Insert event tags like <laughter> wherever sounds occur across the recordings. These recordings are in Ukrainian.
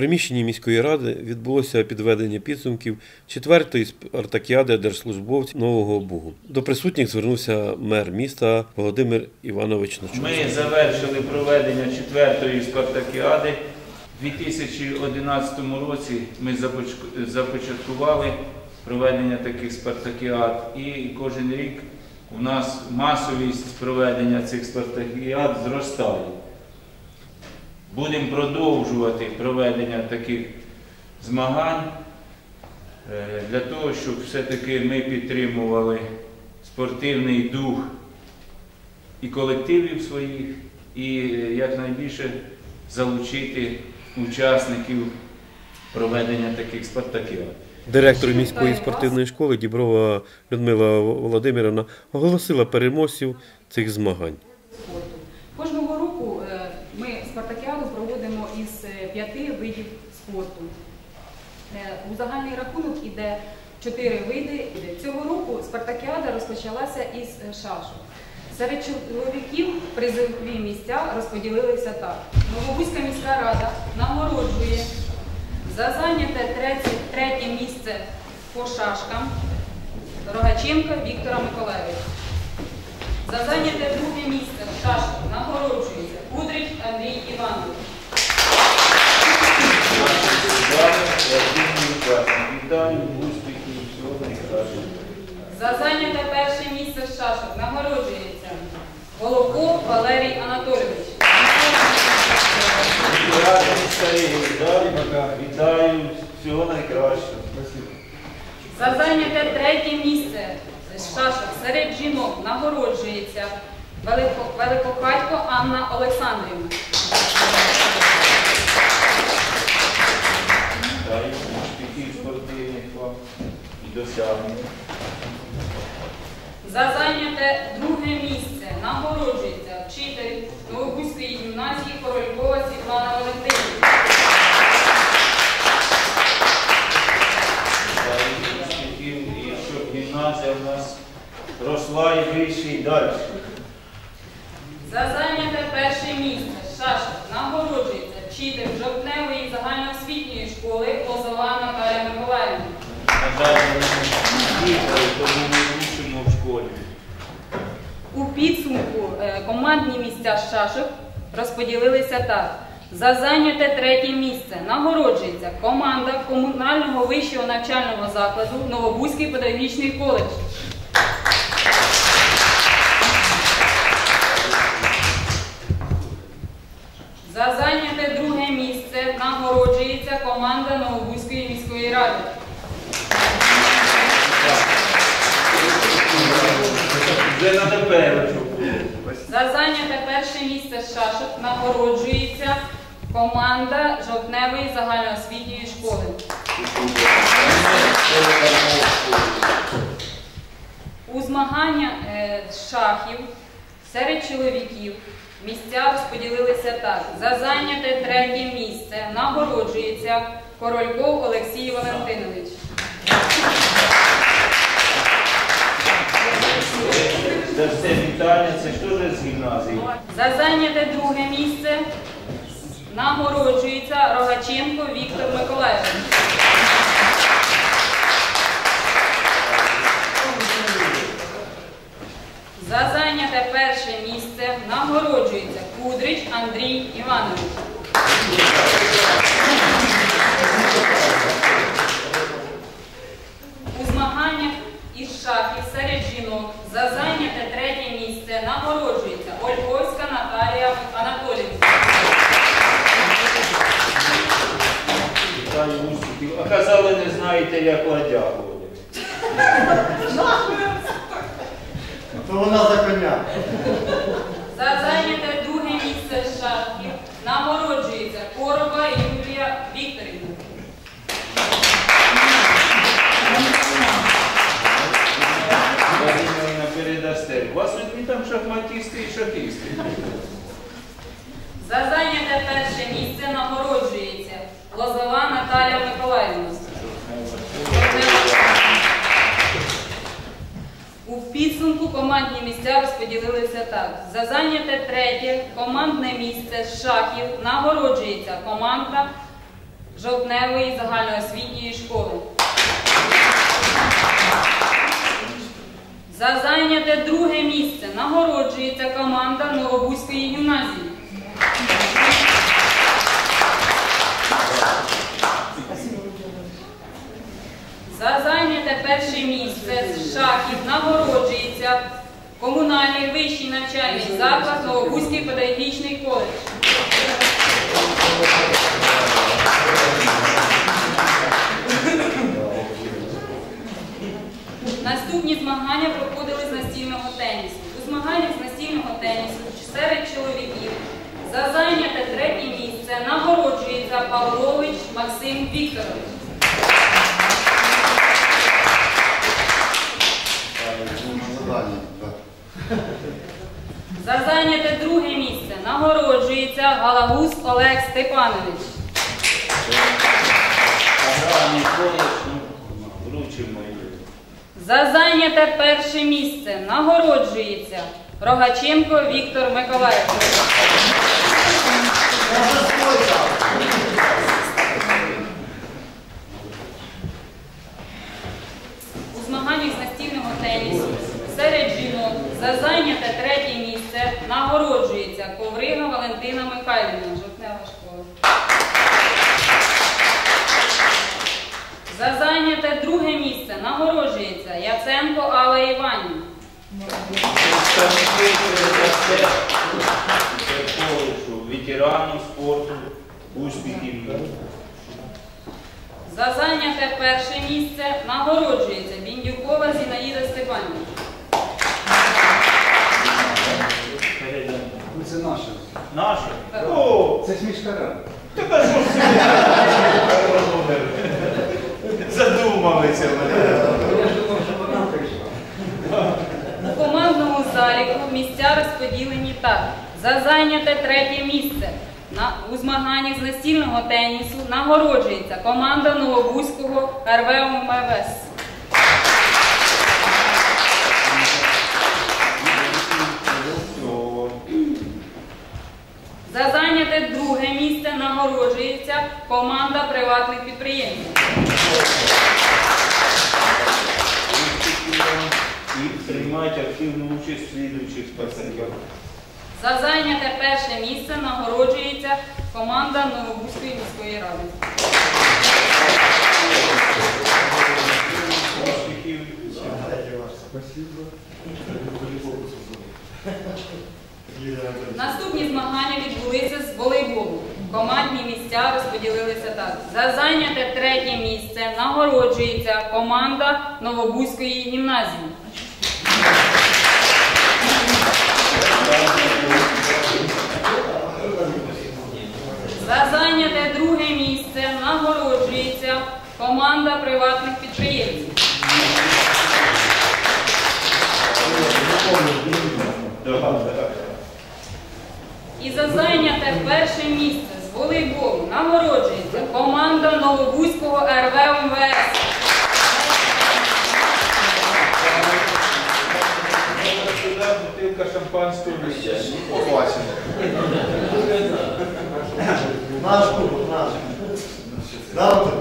приміщенні міської ради відбулося підведення підсумків четвертої спартакіади держслужбовців Нового Бугу. До присутніх звернувся мер міста Володимир Іванович Ночук. Ми завершили проведення четвертої спартакіади. У 2011 році ми започаткували проведення таких спартакіад, і кожен рік у нас масовість проведення цих спартакіад зростає. Будемо продовжувати проведення таких змагань е, для того, щоб все-таки ми підтримували спортивний дух і колективів своїх, і е, якнайбільше залучити учасників проведення таких спартакіад. Директор міської спортивної школи Діброва Людмила Володимирівна оголосила переможців цих змагань. спорту. Кожного року е, ми спартакіаду проводимо із е, п'яти видів спорту. Е, У загальний рахунок іде чотири види. Цього року спартакіада розпочалася із е, шашок. Серед чоловіків призові місця розподілилися так. Новобузька міська рада нагороджує за зайняте третє, третє місце по шашкам Рогаченка Віктора Миколаєвича. За зайняте друге місце в шашку нагороджується Кудрич Андрій Іванович. Вітаю, успіхів, всього найкращого. За зайняте перше місце в шашок нагороджується Головко Валерій Анатолійович. Вітаю, всього найкращого. За зайняте третє місце з шашок серед жінок нагороджується Велико- Великохатько Анна Олександрівна. Вам і досягнень. За зайняте друге місце нагороджується вчитель Новобузької гімназії Королькова Світлана Валентинівна. Щоб гімназія в нас росла і вийшла і далі. За зайняте перше місце шашок нагороджується вчитель жовтневої загальноосвітньої школи Лозова Наталя Миколаївна. На жаль, ми не їхали, тому ми учимо в школі. У підсумку е, командні місця з шашок розподілилися так. За зайняте третє місце нагороджується команда комунального вищого навчального закладу Новобузький педагогічний коледж. За зайняте друге місце нагороджується команда Новобузької міської ради. Вже на непереджу. За зайняте перше місце з шашок нагороджується команда жовтневої загальноосвітньої школи. У змагання е, з шахів серед чоловіків місця розподілилися так. За зайняте третє місце нагороджується Корольков Олексій Валентинович. Це все вітання, це ж теж з гімназії. За зайняте друге місце нагороджується Рогаченко Віктор Миколаївич. За зайняте перше місце нагороджується Кудрич Андрій Іванович. У змаганнях із шахів серед жінок за зайняте третє місце нагороджується Ольговська Наталія Анатоліївна. Вітаю успіхів. А казали, не знаєте, як ладягувати. То вона за коня. За зайняте друге місце з шахів нагороджується Короба Юлія Вікторівна. Владимирівна передасте. У вас одні там шахматисти і шахісти. За зайняте перше місце нагороджується Лозова Наталя Миколаївна. У підсумку командні місця розподілилися так. За зайняте третє командне місце з шахів нагороджується команда жовтневої загальноосвітньої школи. За зайняте друге місце нагороджується команда Новобузької гімназії. За зайняте перше місце з шахів нагороджується комунальний вищий навчальний заклад Новобузький педагогічний коледж. Наступні змагання проходили з настільного тенісу. У змаганнях з настільного тенісу серед чоловіків за зайняте третє місце нагороджується Павлович Максим Вікторович. Задання, так. За зайняте друге місце Галагус Олег Степанович. За зайняте перше місце нагороджується Рогаченко Віктор Миколаївич. Може, сколько? У змаганнях з настільного тенісу серед жінок за зайняте третє місце нагороджується Коврига Валентина Михайлівна, жовтнева школа. За зайняте друге місце Яценко Алла Іванівна. Ветерану спорту, успіхів. За зайняте перше місце нагороджується Біндюкова Зінаїда Степанівна. Ну, Це наше. Наше? О, Це ж рада. що ж? Задумалися мене. Я ж думав, що вона прийшла. У командному заліку місця розподілені так. За зайняте третє місце у змаганнях з настільного тенісу нагороджується команда Новобузького РВМВС. Все. За зайняте друге місце нагороджується команда приватних підприємців. І приймати активну участь в слідуючих спецсерках. За зайняте перше місце нагороджується команда Новобузької міської ради. Наступні змагання відбулися з волейболу. Командні місця розподілилися так. За зайняте третє місце нагороджується команда Новобузької гімназії. За зайняте друге місце нагороджується команда приватних підприємців. І за зайняте перше місце з волейболу нагороджується команда Новобузького РВ МВС. Сюди бутилка шампанського вища. Побачимо. Наш клуб, наш. Завтра.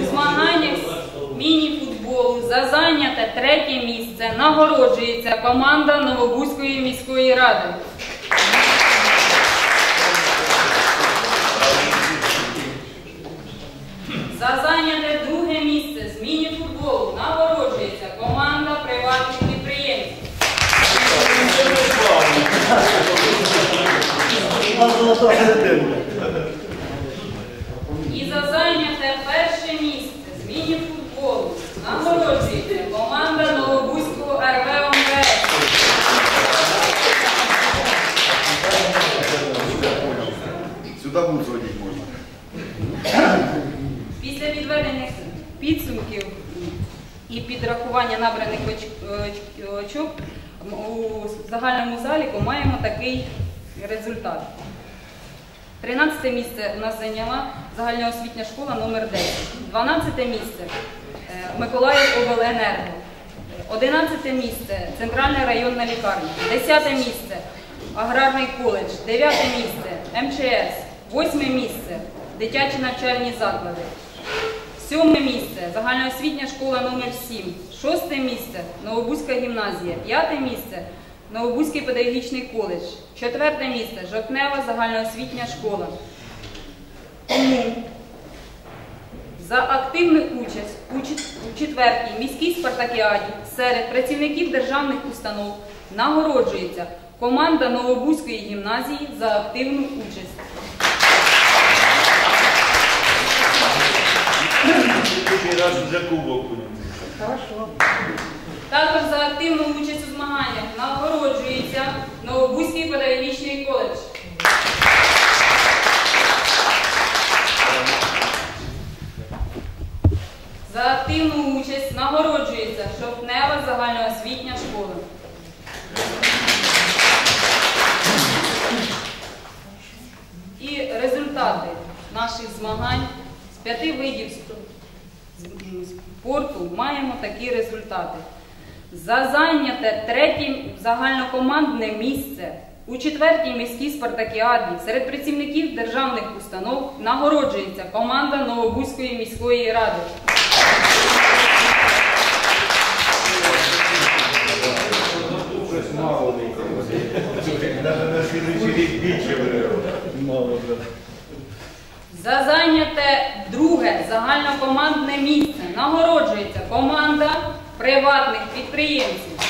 У змаганнях з міні-футболу за зайняте третє місце нагороджується команда Новобузької міської ради. За зайняте друге місце з міні-футболу нагороджується команда приватних підприємців. У нас золота серединка. І за зайняте перше місце з міні-футболу нагороджується команда Новобузького РВ МВС. Сюди зводити можна. Після підведення підсумків і підрахування набраних оч- оч- очок у загальному заліку маємо такий результат. 13 місце у нас зайняла загальноосвітня школа номер 10 12 місце е, Миколаїв обленерго. 11 місце Центральна районна лікарня. 10 місце Аграрний коледж. 9 місце МЧС. Восьме місце дитячі навчальні заклади. Сьоме місце загальноосвітня школа номер 7 Шосте місце Новобузька гімназія. П'яте місце Новобузький педагогічний коледж. Четверте місце Жовтнева загальноосвітня школа. За активну участь у четвертій міській спартакіаді серед працівників державних установ нагороджується команда Новобузької гімназії за активну участь. Другий раз вже кубок. Також за активну участь у змаганнях нагороджується Новобузький педагогічний коледж. За активну участь нагороджується Шовтнева загальноосвітня школа. І результати наших змагань з п'яти видів спорту маємо такі результати. За зайняте третє загальнокомандне місце у четвертій міській спартакіаді серед працівників державних установ нагороджується команда Новобузької міської ради. За зайняте друге загальнокомандне місце нагороджується команда приватних підприємців.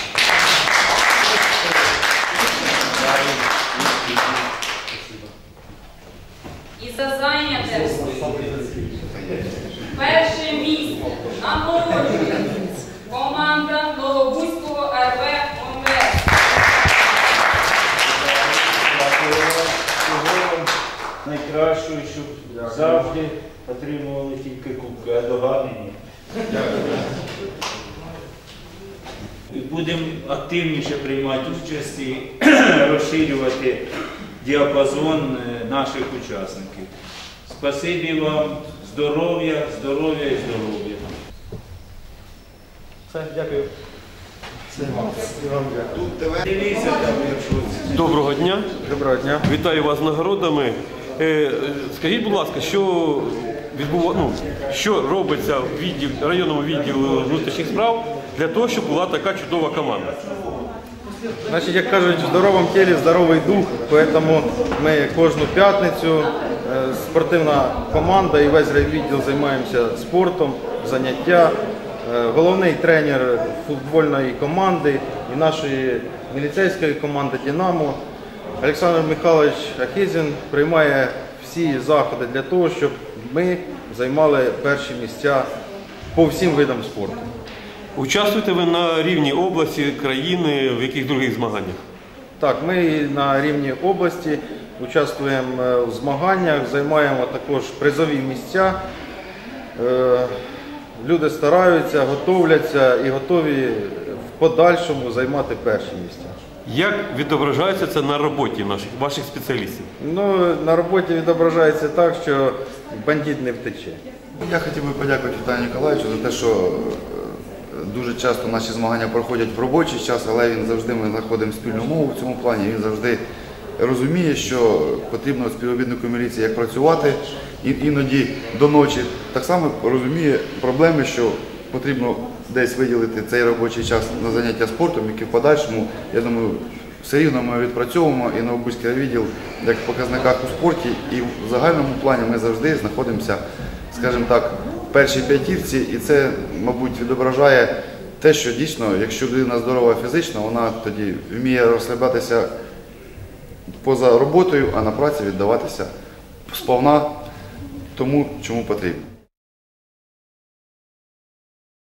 І за зайняте перше місце нагороджується команда Новобузького РВ. Всього вам щоб завжди отримували тільки кубки, а доганені. Будемо активніше приймати участь і <clears throat> розширювати діапазон е, наших учасників. Спасибі вам, здоров'я, здоров'я і здоров'я. Все, дякую. Доброго дня. Доброго дня. Вітаю вас з нагородами. Е, Скажіть, будь ласка, що відбува... ну, що робиться в відділ, районному відділу внутрішніх справ для того, щоб була така чудова команда? Значить, як кажуть, в здоровому тілі здоровий дух, тому ми кожну п'ятницю, е, спортивна команда і весь райвідділ займаємося спортом, заняття. Е, Головний тренер футбольної команди і нашої міліцейської команди Динамо Олександр Михайлович Ахізін приймає всі заходи для того, щоб ми займали перші місця по всім видам спорту. Участвуєте ви на рівні області, країни, в яких других змаганнях? Так, ми на рівні області участвуємо е, в змаганнях, займаємо також призові місця. Е, Люди стараються, готовляться і готові в подальшому займати перші місця. Як відображається це на роботі наших ваших спеціалістів? Ну, на роботі відображається так, що бандит не втече. Я хотів би подякувати Віталію Ніколаєвичу за те, що е, дуже часто наші змагання проходять в робочий час, але він завжди ми знаходимо спільну мову в цьому плані. Він завжди розуміє, що потрібно співробітнику міліції як працювати іноді до ночі. Так само розуміє проблеми, що потрібно десь виділити цей робочий час на заняття спортом, які в подальшому, я думаю, все рівно ми відпрацьовуємо і Новобузький відділ як в показниках у спорті, і в загальному плані ми завжди знаходимося, скажімо так, в першій п'ятірці, і це, мабуть, відображає те, що дійсно, якщо людина здорова фізично, вона тоді вміє розслаблятися поза роботою, а на праці віддаватися сповна тому, чому потрібно.